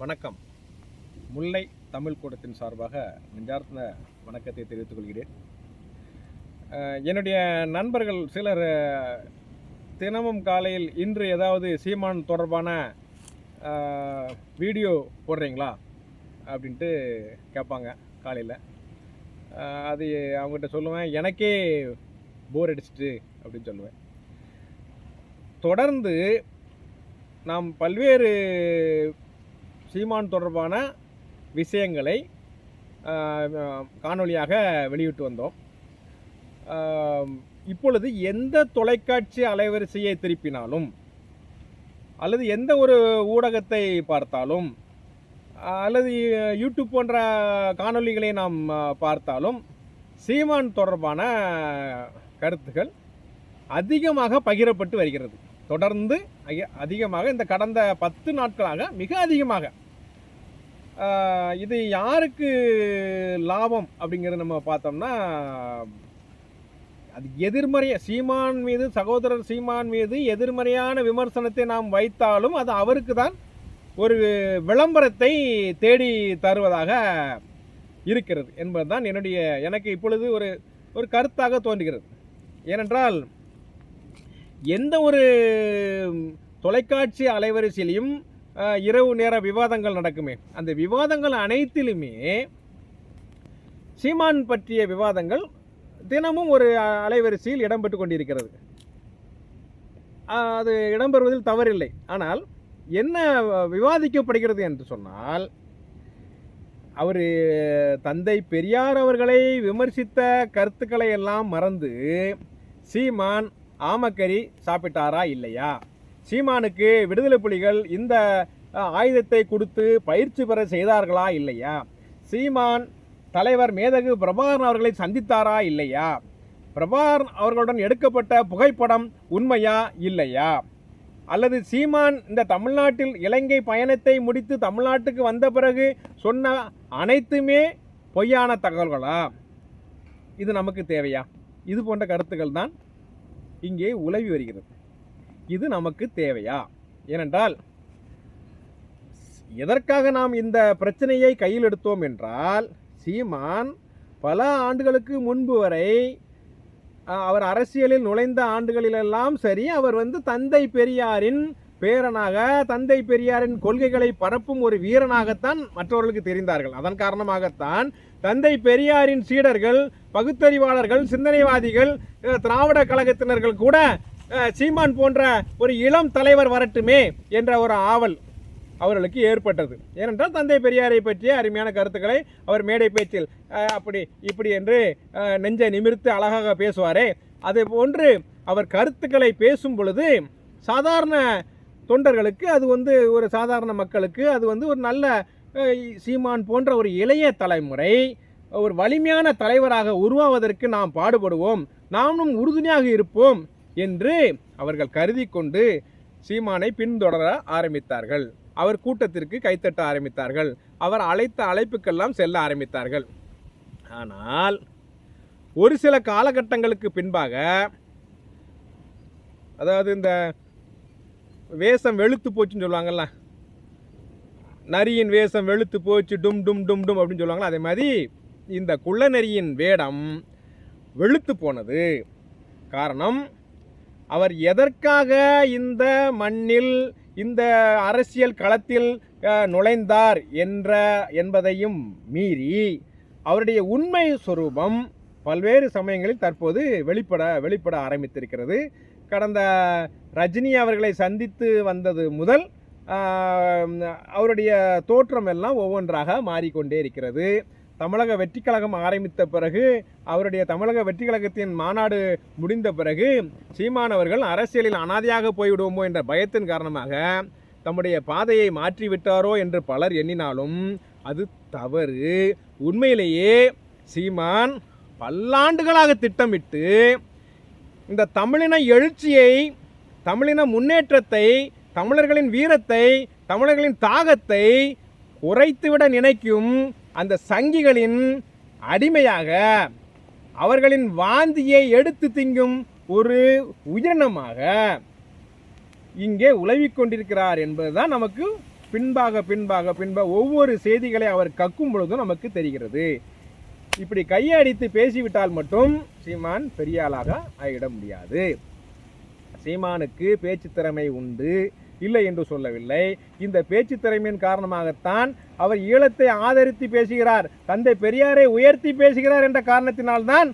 வணக்கம். முல்லை தமிழ் கூடத்தின் சார்பாக நெஞ்சார்ந்த வணக்கத்தை தெரிவித்துக் கொள்கிறேன். என்னுடைய நண்பர்கள் சிலர் தினமும் காலையில் இன்று ஏதாவது சீமான் தொடர்பான வீடியோ போடுறீங்களா? அப்படின்ட்டு கேட்பாங்க காலையில். அது அவங்ககிட்ட சொல்லுவேன் எனக்கே போர் அடிச்சிட்டு அப்படின்னு சொல்லுவேன். தொடர்ந்து நாம் பல்வேறு சீமான் தொடர்பான விஷயங்களை காணொலியாக காணொளியாக வெளியிட்டு வந்தோம். இப்பொழுது எந்த தொலைக்காட்சி அலைவரிசையை திருப்பினாலும் அல்லது எந்த ஒரு ஊடகத்தை பார்த்தாலும் அல்லது யூடியூப் போன்ற காணொளிகளை நாம் பார்த்தாலும் சீமான் தொடர்பான கருத்துக்கள் அதிகமாக பகிரப்பட்டு வருகிறது. தொடர்ந்து அக- அதிகமாக இந்த கடந்த பத்து நாட்களாக மிக அதிகமாக இது யாருக்கு லாபம் அப்படிங்கிறத நம்ம பார்த்தோம்னா அது எதிர்மறைய சீமான் மீது சகோதரர் சீமான் மீது எதிர்மறையான விமர்சனத்தை நாம் வைத்தாலும் அது அவருக்கு தான் ஒரு விளம்பரத்தை தேடி தருவதாக இருக்கிறது என்பதுதான் என்னுடைய எனக்கு இப்பொழுது ஒரு ஒரு கருத்தாக தோன்றுகிறது. ஏனென்றால் எந்த ஒரு தொலைக்காட்சி அலைவரிசையிலையும் இரவு நேர விவாதங்கள் நடக்குமே. அந்த விவாதங்கள் அனைத்திலுமே சீமான் பற்றிய விவாதங்கள் தினமும் ஒரு அலைவரிசையில் இடம்பெற்று கொண்டிருக்கிறது. அது இடம்பெறுவதில் தவறில்லை. ஆனால் என்ன விவாதிக்கப்படுகிறது என்று சொன்னால் அவர் தந்தை பெரியார் அவர்களை விமர்சித்த கருத்துக்களை எல்லாம் மறந்து சீமான் ஆமக்கறி சாப்பிட்டாரா இல்லையா? சீமானுக்கு விடுதலை புலிகள் இந்த ஆயுதத்தை கொடுத்து பயிற்சி பெற செய்தார்களா இல்லையா? சீமான் தலைவர் மேதகு பிரபாகரன் அவர்களை சந்தித்தாரா இல்லையா? பிரபாகரன் அவர்களுடன் எடுக்கப்பட்ட புகைப்படம் உண்மையா இல்லையா? அல்லது சீமான் இந்த தமிழ்நாட்டில் இலங்கை பயணத்தை முடித்து தமிழ்நாட்டுக்கு வந்த பிறகு சொன்ன அனைத்துமே பொய்யான தகவல்களா? இது நமக்கு தேவையா? இது போன்ற கருத்துக்கள் தான் இங்கே உலவி வருகிறது. இது நமக்கு தேவையா? ஏனென்றால் எதற்காக நாம் இந்த பிரச்சனையை கையில் எடுத்தோம் என்றால் சீமான் பல ஆண்டுகளுக்கு முன்பு வரை அவர் அரசியலில் நுழைந்த ஆண்டுகளிலெல்லாம் சரி அவர் வந்து தந்தை பெரியாரின் பேரனாக தந்தை பெரியாரின் கொள்கைகளை பரப்பும் ஒரு வீரனாகத்தான் மற்றவர்களுக்கு தெரிந்தார்கள். அதன் காரணமாகத்தான் தந்தை பெரியாரின் சீடர்கள் பகுத்தறிவாளர்கள் சிந்தனைவாதிகள் திராவிட கழகத்தினர்கள் கூட சீமான் போன்ற ஒரு இளம் தலைவர் வரட்டுமே என்ற ஒரு ஆவல் அவர்களுக்கு ஏற்பட்டது. ஏனென்றால் தந்தை பெரியாரை பற்றிய அருமையான கருத்துக்களை அவர் மேடை பேச்சில் அப்படி இப்படி என்று நெஞ்சை நிமிர்த்து அழகாக பேசுவாரே. அதே போன்று அவர் கருத்துக்களை பேசும் பொழுது சாதாரண தொண்டர்களுக்கு அது வந்து ஒரு சாதாரண மக்களுக்கு அது வந்து ஒரு நல்ல சீமான் போன்ற ஒரு இளைய தலைமுறை ஒரு வலிமையான தலைவராக உருவாவதற்கு நாம் பாடுபடுவோம். நாமும் உறுதுணையாக இருப்போம். என்று அவர்கள் கருதி கொண்டு சீமானை பின்தொடர ஆரம்பித்தார்கள். அவர் கூட்டத்திற்கு கைத்தட்ட ஆரம்பித்தார்கள். அவர் அழைத்த அழைப்புக்கெல்லாம் செல்ல ஆரம்பித்தார்கள். ஆனால் ஒரு சில காலகட்டங்களுக்கு பின்பாக அதாவது இந்த வேஷம் வெளுத்து போச்சுன்னு சொல்லுவாங்கல்ல நரியின் வேஷம் வெளுத்து போச்சு டும் டும் டும் டும் அப்படின்னு சொல்லுவாங்களா அதே மாதிரி இந்த குள்ளநரியின் வேடம் வெளுத்து போனது காரணம் அவர் எதற்காக இந்த மண்ணில் இந்த அரசியல் களத்தில் நுழைந்தார் என்ற என்பதையும் மீறி அவருடைய உண்மை சொரூபம் பல்வேறு சமயங்களில் தற்போது வெளிப்பட வெளிப்பட ஆரம்பித்திருக்கிறது. கடந்த ரஜினி அவர்களை சந்தித்து வந்தது முதல் அவருடைய தோற்றம் எல்லாம் ஒவ்வொன்றாக மாறிக்கொண்டே இருக்கிறது. தமிழக வெற்றி கழகம் ஆரம்பித்த பிறகு அவருடைய தமிழக வெற்றி கழகத்தின் மாநாடு முடிந்த பிறகு சீமானவர்கள் அரசியலில் அனாதையாக போய்விடுவோமோ என்ற பயத்தின் காரணமாக தம்முடைய பாதையை மாற்றி விட்டாரோ என்று பலர் எண்ணினாலும் அது தவறு. உண்மையிலேயே சீமான் பல்லாண்டுகளாக திட்டமிட்டு இந்த தமிழின எழுச்சியை தமிழின முன்னேற்றத்தை தமிழர்களின் வீரத்தை தமிழர்களின் தாகத்தை குறைத்துவிட நினைக்கும் அந்த சங்கிகளின் அடிமையாக அவர்களின் வாந்தியை எடுத்து திங்கும் ஒரு உயிரினமாக இங்கே உழவிக் கொண்டிருக்கிறார் என்பதுதான் நமக்கு பின்பாக பின்பாக பின்பாக ஒவ்வொரு செய்திகளை அவர் கக்கும் பொழுதும் நமக்கு தெரிகிறது. இப்படி கையடித்து பேசிவிட்டால் மட்டும் சீமான் பெரியாளாக ஆகிட முடியாது. சீமானுக்கு பேச்சு திறமை உண்டு. இல்லை என்று சொல்லவில்லை. இந்த பேச்சு திறமையின் காரணமாகத்தான் அவர் ஈழத்தை ஆதரித்து பேசுகிறார் தந்தை பெரியாரை உயர்த்தி பேசுகிறார் என்ற காரணத்தினால்தான்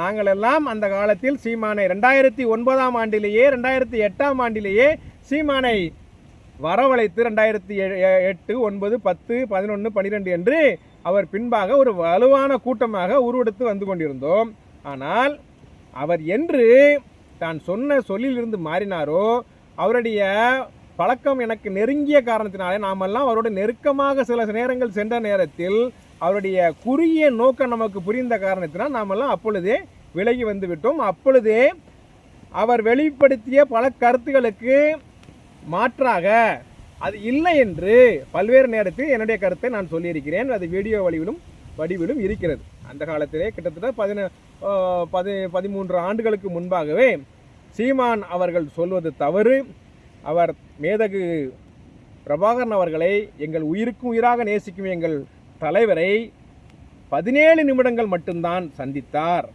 நாங்கள் எல்லாம் அந்த காலத்தில் சீமானை ரெண்டாயிரத்தி ஒன்பதாம் ஆண்டிலேயே ரெண்டாயிரத்தி எட்டாம் ஆண்டிலேயே சீமானை வரவழைத்து ரெண்டாயிரத்தி எட்டு ஒன்பது பத்து பதினொன்று பன்னிரெண்டு என்று அவர் பின்பாக ஒரு வலுவான கூட்டமாக உருவெடுத்து வந்து கொண்டிருந்தோம். ஆனால் அவர் என்று தான் சொன்ன சொல்லிலிருந்து மாறினாரோ அவருடைய பழக்கம் எனக்கு நெருங்கிய காரணத்தினாலே நாமெல்லாம் அவரோட நெருக்கமாக சில நேரங்கள் சென்ற நேரத்தில் அவருடைய குறுகிய நோக்கம் நமக்கு புரிந்த காரணத்தினால் நாமெல்லாம் அப்பொழுதே விலகி வந்து விட்டோம் அப்பொழுதே அவர் வெளிப்படுத்திய பல கருத்துகளுக்கு மாற்றாக அது இல்லை என்று பல்வேறு நேரத்தில் என்னுடைய கருத்தை நான் சொல்லியிருக்கிறேன். அது வீடியோ வடிவிலும் வடிவிலும் இருக்கிறது. அந்த காலத்திலே கிட்டத்தட்ட பதின பதி பதிமூன்று ஆண்டுகளுக்கு முன்பாகவே சீமான் அவர்கள் சொல்வது தவறு. அவர் மேதகு பிரபாகரன் அவர்களை எங்கள் உயிருக்கும் உயிராக நேசிக்கும் எங்கள் தலைவரை பதினேழு நிமிடங்கள் மட்டும்தான் சந்தித்தார்.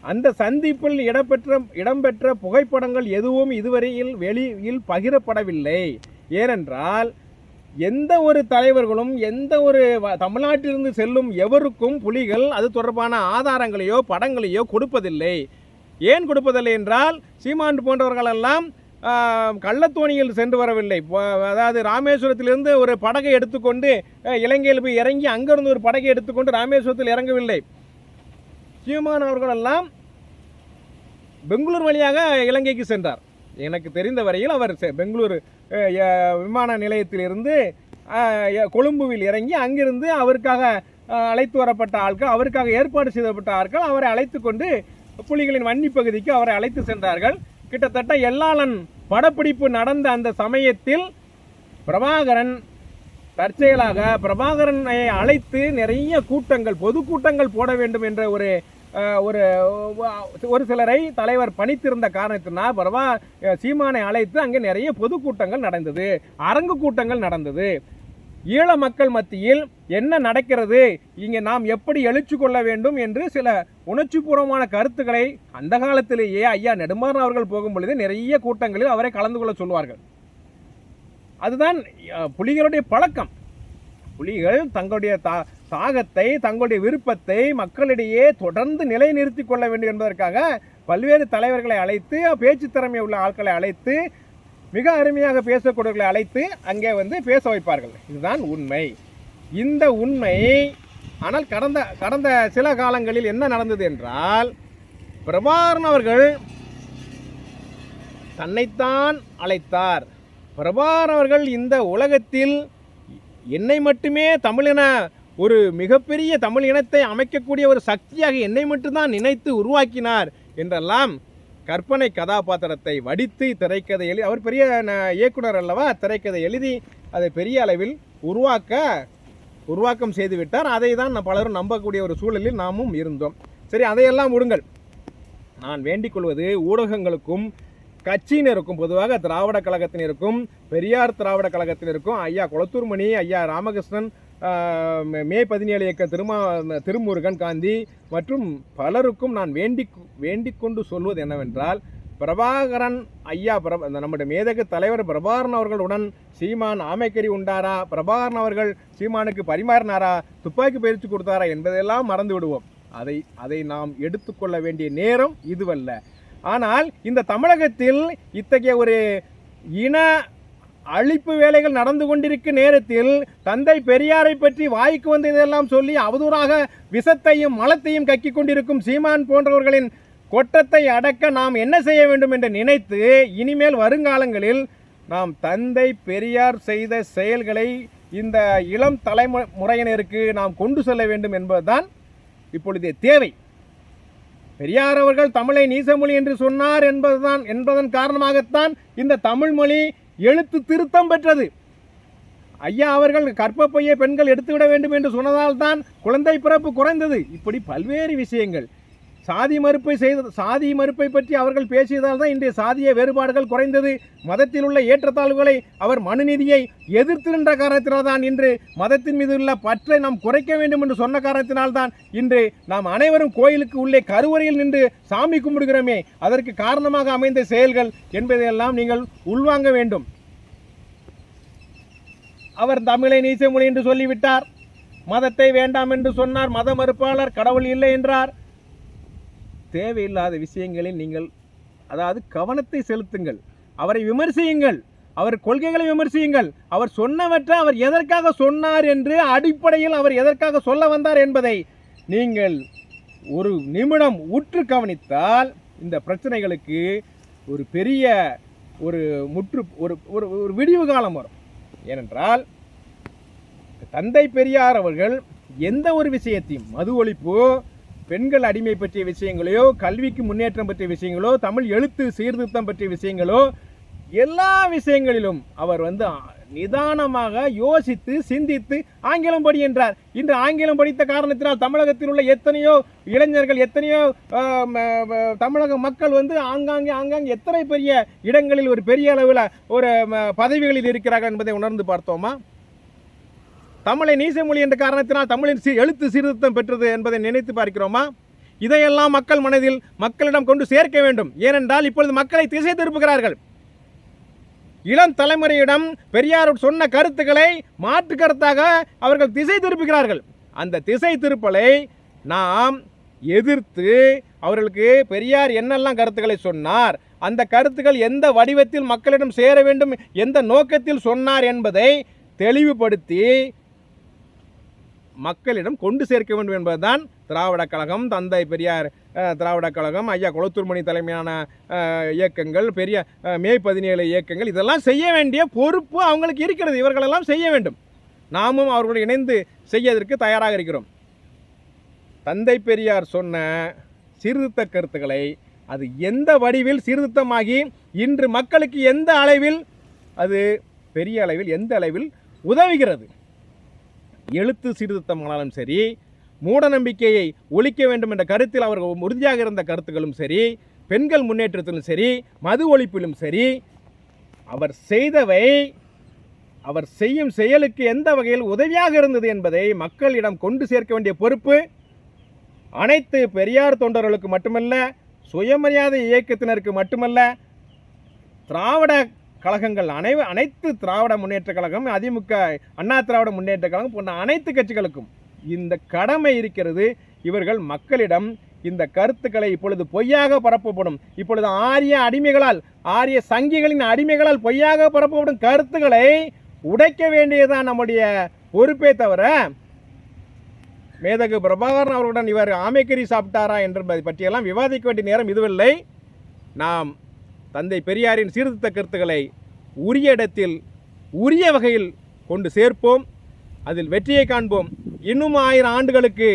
அந்த சந்திப்பில் இடம்பெற்ற இடம்பெற்ற புகைப்படங்கள் எதுவும் இதுவரையில் வெளியில் பகிரப்படவில்லை. ஏனென்றால் எந்த ஒரு தலைவர்களும் எந்த ஒரு தமிழ்நாட்டிலிருந்து செல்லும் எவருக்கும் புலிகள் அது தொடர்பான ஆதாரங்களையோ படங்களையோ கொடுப்பதில்லை. ஏன் கொடுப்பதில்லை என்றால் சீமான் போன்றவர்களெல்லாம் கள்ளத்தோணியில் சென்று வரவில்லை. அதாவது ராமேஸ்வரத்திலிருந்து ஒரு படகை எடுத்துக்கொண்டு இலங்கையில் போய் இறங்கி அங்கிருந்து ஒரு படகை எடுத்துக்கொண்டு ராமேஸ்வரத்தில் இறங்கவில்லை. சீமான் அவர்களெல்லாம் பெங்களூர் வழியாக இலங்கைக்கு சென்றார். எனக்கு தெரிந்த வரையில் அவர் செ- பெங்களூர் விமான நிலையத்திலிருந்து கொழும்புவில் இறங்கி அங்கிருந்து அவருக்காக அழைத்து வரப்பட்ட ஆட்கள் அவருக்காக ஏற்பாடு செய்யப்பட்ட ஆட்கள் அவரை அழைத்து கொண்டு புலிகளின் வன்னி பகுதிக்கு அவரை அழைத்து சென்றார்கள். கிட்டத்தட்ட எல்லாளன் படப்பிடிப்பு நடந்த அந்த சமயத்தில் பிரபாகரன் தற்செயலாக பிரபாகரனை அழைத்து நிறைய கூட்டங்கள் பொதுக்கூட்டங்கள் போட வேண்டும் என்ற ஒரு ஒரு ஒரு சிலரை தலைவர் பணித்திருந்த காரணத்தினால் பிரபா சீமானை அழைத்து அங்கே நிறைய பொதுக்கூட்டங்கள் நடந்தது அரங்கு கூட்டங்கள் நடந்தது. ஈழ மக்கள் மத்தியில் என்ன நடக்கிறது? இங்கே நாம் எப்படி எழுச்சி கொள்ள வேண்டும் என்று சில உணர்ச்சிபூர்வமான கருத்துக்களை அந்த காலத்திலேயே ஐயா நெடுமாறன் அவர்கள் போகும் பொழுது நிறைய கூட்டங்களில் அவரை கலந்து கொள்ள சொல்வார்கள். அதுதான் புலிகளுடைய பழக்கம். புலிகள் தங்களுடைய தா தாகத்தை தங்களுடைய விருப்பத்தை மக்களிடையே தொடர்ந்து நிலைநிறுத்தி கொள்ள வேண்டும் என்பதற்காக பல்வேறு தலைவர்களை அழைத்து பேச்சு திறமை உள்ள ஆட்களை அழைத்து மிக அருமையாக பேசக்கூடியவர்களை அழைத்து அங்கே வந்து பேச வைப்பார்கள். இதுதான் உண்மை. இந்த உண்மை ஆனால் கடந்த கடந்த சில காலங்களில் என்ன நடந்தது என்றால் பிரபாகரன் அவர்கள் தன்னைத்தான் அழைத்தார். பிரபாகரன் அவர்கள் இந்த உலகத்தில் என்னை மட்டுமே தமிழின ஒரு மிகப்பெரிய தமிழ் இனத்தை அமைக்கக்கூடிய ஒரு சக்தியாக என்னை மட்டும்தான் நினைத்து உருவாக்கினார் என்றெல்லாம் கற்பனை கதாபாத்திரத்தை வடித்து திரைக்கதை எழுதி அவர் பெரிய இயக்குனர் அல்லவா திரைக்கதை எழுதி அதை பெரிய அளவில் உருவாக்க உருவாக்கம் செய்துவிட்டார் அதை தான் பலரும் நம்பக்கூடிய ஒரு சூழலில் நாமும் இருந்தோம். சரி அதையெல்லாம் விடுங்கள். நான் வேண்டிக் கொள்வது ஊடகங்களுக்கும் கட்சியினருக்கும் பொதுவாக திராவிட கழகத்தினருக்கும் பெரியார் திராவிட கழகத்தினருக்கும் ஐயா குளத்தூர்மணி ஐயா ராமகிருஷ்ணன் மே பதினேழு இயக்க திருமா திருமுருகன் காந்தி மற்றும் பலருக்கும் நான் வேண்டி வேண்டிக் கொண்டு சொல்வது என்னவென்றால் பிரபாகரன் ஐயா பிரப நம்முடைய மேதகு தலைவர் பிரபாகரன் அவர்களுடன் சீமான் ஆமைக்கறி உண்டாரா? பிரபாகரன் அவர்கள் சீமானுக்கு பரிமாறினாரா? துப்பாக்கி பயிற்சி கொடுத்தாரா என்பதையெல்லாம் மறந்து விடுவோம். அதை அதை நாம் எடுத்துக்கொள்ள வேண்டிய நேரம் இதுவல்ல. ஆனால் இந்த தமிழகத்தில் இத்தகைய ஒரு இன அழிப்பு வேலைகள் நடந்து கொண்டிருக்கும் நேரத்தில். தந்தை பெரியாரை பற்றி வாய்க்கு வந்ததெல்லாம் சொல்லி அவதூறாக விஷத்தையும் மலத்தையும் கக்கி கொண்டிருக்கும் சீமான் போன்றவர்களின் கொட்டத்தை அடக்க நாம் என்ன செய்ய வேண்டும் என்று நினைத்து இனிமேல் வருங்காலங்களில் நாம் தந்தை பெரியார் செய்த செயல்களை இந்த இளம் தலைமுறையினருக்கு நாம் கொண்டு செல்ல வேண்டும் என்பதுதான் இப்பொழுதைய தேவை. பெரியார் அவர்கள் தமிழை நீசமொழி என்று சொன்னார் என்பதுதான் என்பதன் காரணமாகத்தான் இந்த தமிழ் மொழி எழுத்து திருத்தம் பெற்றது. ஐயா அவர்கள் கற்பப்பையை பெண்கள் எடுத்துவிட வேண்டும் என்று சொன்னதால்தான் குழந்தை பிறப்பு குறைந்தது. இப்படி பல்வேறு விஷயங்கள். சாதி மறுப்பை செய்த சாதி மறுப்பை பற்றி அவர்கள் பேசியதால் தான் இன்றைய சாதிய வேறுபாடுகள் குறைந்தது. மதத்தில் உள்ள ஏற்றத்தாழ்வுகளை அவர் மனுநீதியை எதிர்த்து நின்ற காரணத்தினால் தான் இன்று மதத்தின் மீது உள்ள பற்றை நாம் குறைக்க வேண்டும் என்று சொன்ன காரணத்தினால் தான் இன்று நாம் அனைவரும் கோயிலுக்கு உள்ளே கருவறையில் நின்று சாமி கும்பிடுகிறோமே. அதற்கு காரணமாக அமைந்த செயல்கள் என்பதையெல்லாம் நீங்கள் உள்வாங்க வேண்டும். அவர் தமிழை நீசமொழி என்று சொல்லிவிட்டார். மதத்தை வேண்டாம் என்று சொன்னார். மத மறுப்பாளர் கடவுள் இல்லை என்றார். தேவையில்லாத விஷயங்களில் நீங்கள் அதாவது கவனத்தை செலுத்துங்கள். அவரை விமர்சியுங்கள். அவர் கொள்கைகளை விமர்சியுங்கள். அவர் சொன்னவற்றை அவர் எதற்காக சொன்னார் என்று அடிப்படையில் அவர் எதற்காக சொல்ல வந்தார் என்பதை நீங்கள் ஒரு நிமிடம் உற்று கவனித்தால் இந்த பிரச்சனைகளுக்கு ஒரு பெரிய ஒரு முற்று ஒரு ஒரு ஒரு விடிவு காலம் வரும். ஏனென்றால் தந்தை பெரியார் அவர்கள் எந்த ஒரு விஷயத்தையும் மது ஒழிப்பு பெண்கள் அடிமை பற்றிய விஷயங்களையோ கல்விக்கு முன்னேற்றம் பற்றிய விஷயங்களோ தமிழ் எழுத்து சீர்திருத்தம் பற்றிய விஷயங்களோ எல்லா விஷயங்களிலும் அவர் வந்து நிதானமாக யோசித்து சிந்தித்து ஆங்கிலம் படி என்றார். இன்று ஆங்கிலம் படித்த காரணத்தினால் தமிழகத்தில் உள்ள எத்தனையோ இளைஞர்கள் எத்தனையோ தமிழக மக்கள் வந்து ஆங்காங்கே ஆங்காங்கே எத்தனை பெரிய இடங்களில் ஒரு பெரிய அளவில் ஒரு பதவிகளில் இருக்கிறார்கள் என்பதை உணர்ந்து பார்த்தோமா? தமிழை நீசமொழி என்ற காரணத்தினால் தமிழின் எழுத்து சீர்திருத்தம் பெற்றது என்பதை நினைத்து பார்க்கிறோமா? இதையெல்லாம் மக்கள் மனதில் மக்களிடம் கொண்டு சேர்க்க வேண்டும். ஏனென்றால் இப்பொழுது மக்களை திசை திருப்புகிறார்கள். இளம் தலைமுறையிடம் பெரியார் சொன்ன கருத்துக்களை மாற்று கருத்தாக அவர்கள் திசை திருப்புகிறார்கள். அந்த திசை திருப்பலை நாம் எதிர்த்து அவர்களுக்கு பெரியார் என்னெல்லாம் கருத்துக்களை சொன்னார் அந்த கருத்துக்கள் எந்த வடிவத்தில் மக்களிடம் சேர வேண்டும் எந்த நோக்கத்தில் சொன்னார் என்பதை தெளிவுபடுத்தி மக்களிடம் கொண்டு சேர்க்க வேண்டும் என்பதுதான் திராவிட கழகம் தந்தை பெரியார் திராவிடக் திராவிட கழகம் ஐயா குளத்தூர்மணி தலைமையான இயக்கங்கள் பெரிய மே பதினேழு இயக்கங்கள் இதெல்லாம் செய்ய வேண்டிய பொறுப்பு அவங்களுக்கு இருக்கிறது. இவர்களெல்லாம் செய்ய வேண்டும். நாமும் அவர்களுடன் இணைந்து செய்யதற்கு தயாராக இருக்கிறோம். தந்தை பெரியார் சொன்ன சீர்திருத்த கருத்துக்களை அது எந்த வடிவில் சீர்திருத்தமாகி இன்று மக்களுக்கு எந்த அளவில் அது பெரிய அளவில் எந்த அளவில் உதவுகிறது? எழுத்து சீர்திருத்தமானாலும் சரி மூட நம்பிக்கையை ஒழிக்க வேண்டும் என்ற கருத்தில் அவர்கள் உறுதியாக இருந்த கருத்துக்களும் சரி பெண்கள் முன்னேற்றத்திலும் சரி மது ஒழிப்பிலும் சரி அவர் செய்தவை அவர் செய்யும் செயலுக்கு எந்த வகையில் உதவியாக இருந்தது என்பதை மக்களிடம் கொண்டு சேர்க்க வேண்டிய பொறுப்பு அனைத்து பெரியார் தொண்டர்களுக்கு மட்டுமல்ல சுயமரியாதை இயக்கத்தினருக்கு மட்டுமல்ல திராவிட கழகங்கள் அனை அனைத்து திராவிட முன்னேற்ற கழகம் அதிமுக அண்ணா திராவிட முன்னேற்ற கழகம் போன்ற அனைத்து கட்சிகளுக்கும் இந்த கடமை இருக்கிறது. இவர்கள் மக்களிடம் இந்த கருத்துக்களை இப்பொழுது பொய்யாக பரப்பப்படும். இப்பொழுது ஆரிய அடிமைகளால் ஆரிய சங்கிகளின் அடிமைகளால் பொய்யாக பரப்பப்படும் கருத்துக்களை உடைக்க வேண்டியதுதான் நம்முடைய பொறுப்பே தவிர மேதகு பிரபாகரன் அவர்களுடன் இவர் ஆமைக்கறி சாப்பிட்டாரா என்பதை பற்றியெல்லாம் விவாதிக்க வேண்டிய நேரம் இதுவில்லை. நாம் தந்தை பெரியாரின் சீர்திருத்த கருத்துக்களை உரிய இடத்தில் உரிய வகையில் கொண்டு சேர்ப்போம். அதில் வெற்றியை காண்போம். இன்னும் ஆயிரம் ஆண்டுகளுக்கு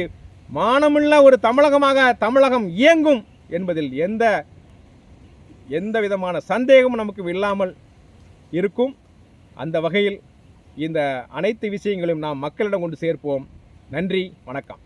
மானமுள்ள ஒரு தமிழகமாக தமிழகம் இயங்கும் என்பதில் எந்த எந்த விதமான சந்தேகமும் நமக்கு இல்லாமல் இருக்கும். அந்த வகையில் இந்த அனைத்து விஷயங்களையும் நாம் மக்களிடம் கொண்டு சேர்ப்போம். நன்றி வணக்கம்.